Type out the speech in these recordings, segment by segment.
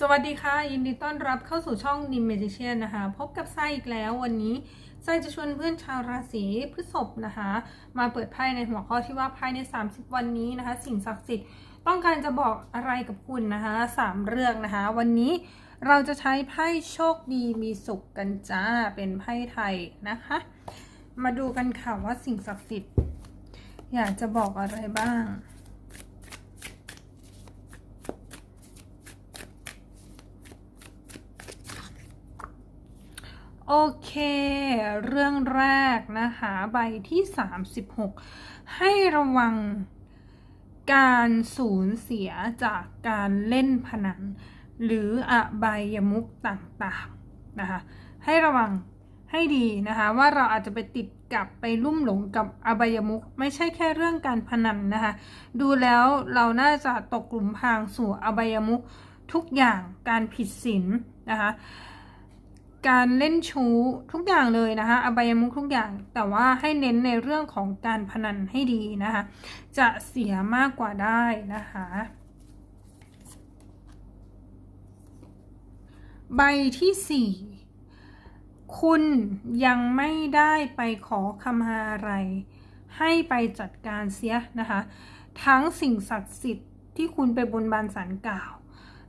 สวัสดีค่ะ ยินดีต้อนรับเข้าสู่ช่อง Nim Magician นนะคะ พบกับไส้อีกแล้ววันนี้ไส้จะชวนเพื่อนชาวราศีพฤษภนะคะ มาเปิดไพ่ในหัวข้อที่ว่าภายใน 30 วันนี้นะคะ สิ่งศักดิ์สิทธิ์ต้องการจะบอกอะไรกับคุณนะคะสามเรื่องนะคะ วันนี้เราจะใช้ไพ่โชคดีมีสุขกันจ้าเป็นไพ่ไทยนะคะ มาดูกันค่ะว่าสิ่งศักดิ์สิทธิ์อยากจะบอกอะไรบ้าง โอเค เรื่องแรกนะคะใบที่ 36 ให้ระวังการสูญเสียจากการเล่นพนัน หรืออบายมุกต่างๆนะคะให้ระวังให้ดีนะคะว่าเราอาจจะไปติดกับไปลุ่มหลงกับอบายมุกไม่ใช่แค่เรื่องการพนันนะคะดูแล้วเราน่าจะตกกลุ่มพางสู่อบายมุกทุกอย่างการผิดศีลนะคะ การเล่นชู้ทุกอย่างเลยนะคะอบายมุขทุกอย่าง แต่ว่าให้เน้นในเรื่องของการพนันให้ดีนะคะ จะเสียมากกว่าได้นะคะใบที่4คุณยังไม่ได้ไปขอคำมาอะไร ให้ไปจัดการเสียนะคะ ทั้งสิ่งศักดิ์สิทธิ์ที่คุณไปบนบานสารกล่าว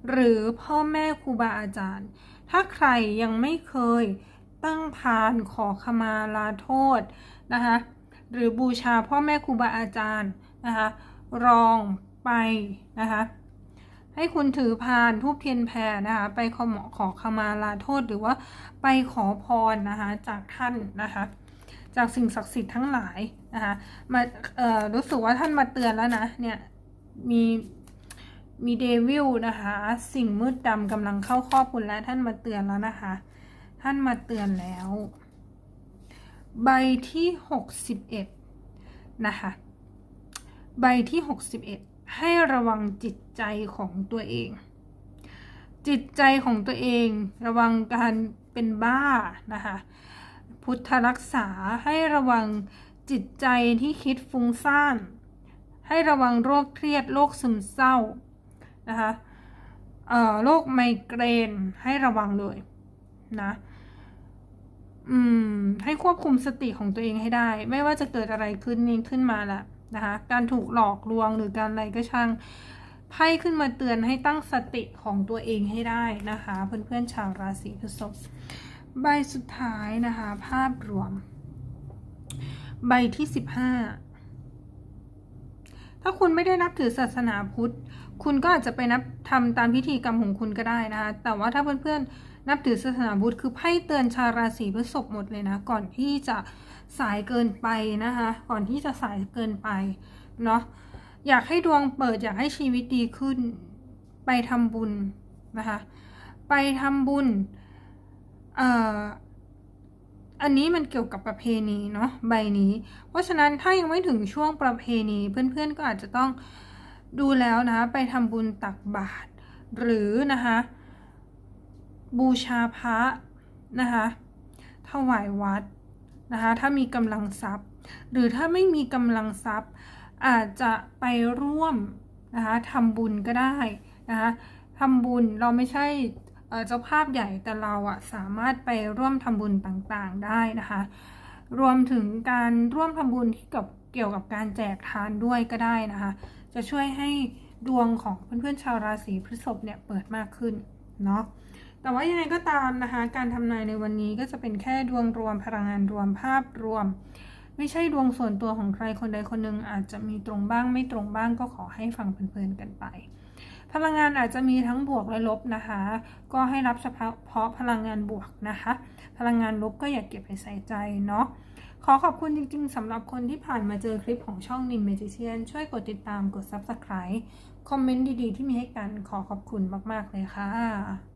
หรือพ่อแม่ครูบาอาจารย์ ถ้าใครยังไม่เคยตั้งพานขอขมาลาโทษนะคะหรือบูชาพ่อแม่ครูบาอาจารย์นะคะรองไปนะคะให้คุณถือพานทูบเทียนแพรนะคะ ไปขอขอขมาลาโทษหรือว่าไปขอพรนะคะจากท่านนะคะจากสิ่งศักดิ์สิทธิ์ทั้งหลายนะคะมาเอ่อรู้สึกว่าท่านมาเตือนแล้วนะเนี่ยมี มีเดวิลนะคะ สิ่งมืดดำกำลังเข้าครอบคุณแล้วท่านมาเตือนแล้วนะคะ ท่านมาเตือนแล้ว ใบที่หกสิบเอ็ดนะคะ ใบที่หกสิบเอ็ดให้ระวังจิตใจของตัวเอง จิตใจของตัวเอง ระวังการเป็นบ้านะคะ พุทธรักษาให้ระวังจิตใจที่คิดฟุ้งซ่านให้ระวังโรคเครียดโรคซึมเศร้า นะคะโรคไมเกรนให้ระวังเลยนะอืมให้ควบคุมสติของตัวเองให้ได้ ไม่ว่าจะเกิดอะไรขึ้นนี่ขึ้นมาละนะคะการถูกหลอกลวงหรือการอะไรก็ช่างไพ่ขึ้นมาเตือนให้ตั้งสติของตัวเองให้ได้นะคะ เพื่อนๆชาวราศีพฤษภใบสุดท้ายนะคะ ภาพรวม ใบที่สิบห้า ถ้าคุณไม่ได้นับถือศาสนาพุทธ คุณก็อาจจะไปนับทำตามพิธีกรรมของคุณก็ได้นะคะ แต่ว่าถ้าเพื่อนๆนับถือศาสนาพุทธคือไพ่เตือนชาวราศีพฤษภหมดเลยนะ ก่อนที่จะสายเกินไปนะคะ ก่อนที่จะสายเกินไปเนาะ อยากให้ดวงเปิดอยากให้ชีวิตดีขึ้น ไปทำบุญนะคะ ไปทำบุญ เอ่อ อันนี้มันเกี่ยวกับประเพณีเนาะใบนี้ เพราะฉะนั้นถ้ายังไม่ถึงช่วงประเพณีเพื่อนๆก็อาจจะต้องดูแล้วนะคะไปทำบุญตักบาตรหรือนะคะบูชาพระนะคะถวายวัดนะคะถ้ามีกำลังทรัพย์ หรือถ้าไม่มีกำลังทรัพย์ อาจจะไปร่วมนะคะทำบุญก็ได้นะคะทำบุญเราไม่ใช่ เจ้าภาพใหญ่แต่เราอะสามารถไปร่วมทำบุญต่างๆได้นะคะ รวมถึงการร่วมทำบุญที่กับเกี่ยวกับการแจกทานด้วยก็ได้นะคะ จะช่วยให้ดวงของเพื่อนๆชาวราศีพฤษภเนี่ยเปิดมากขึ้นเนาะแต่ว่ายังไงก็ตามนะคะ การทำนายในวันนี้ก็จะเป็นแค่ดวงรวมพลังงานรวมภาพรวม ไม่ใช่ดวงส่วนตัวของใครคนใดคนหนึ่งอาจจะมีตรงบ้างไม่ตรงบ้างก็ขอให้ฟังเพลินๆกันไป พลังงานอาจจะมีทั้งบวกและลบนะคะ ก็ให้รับเฉพาะพลังงานบวกนะคะ พลังงานลบก็อย่าเก็บไปใส่ใจเนาะขอขอบคุณจริงๆสำหรับคนที่ผ่านมาเจอคลิปของช่องนิมเมจิเชียนช่วยกดติดตามกด Subscribe คอมเมนต์ดีๆ ที่มีให้กันขอขอบคุณมากๆเลยค่ะ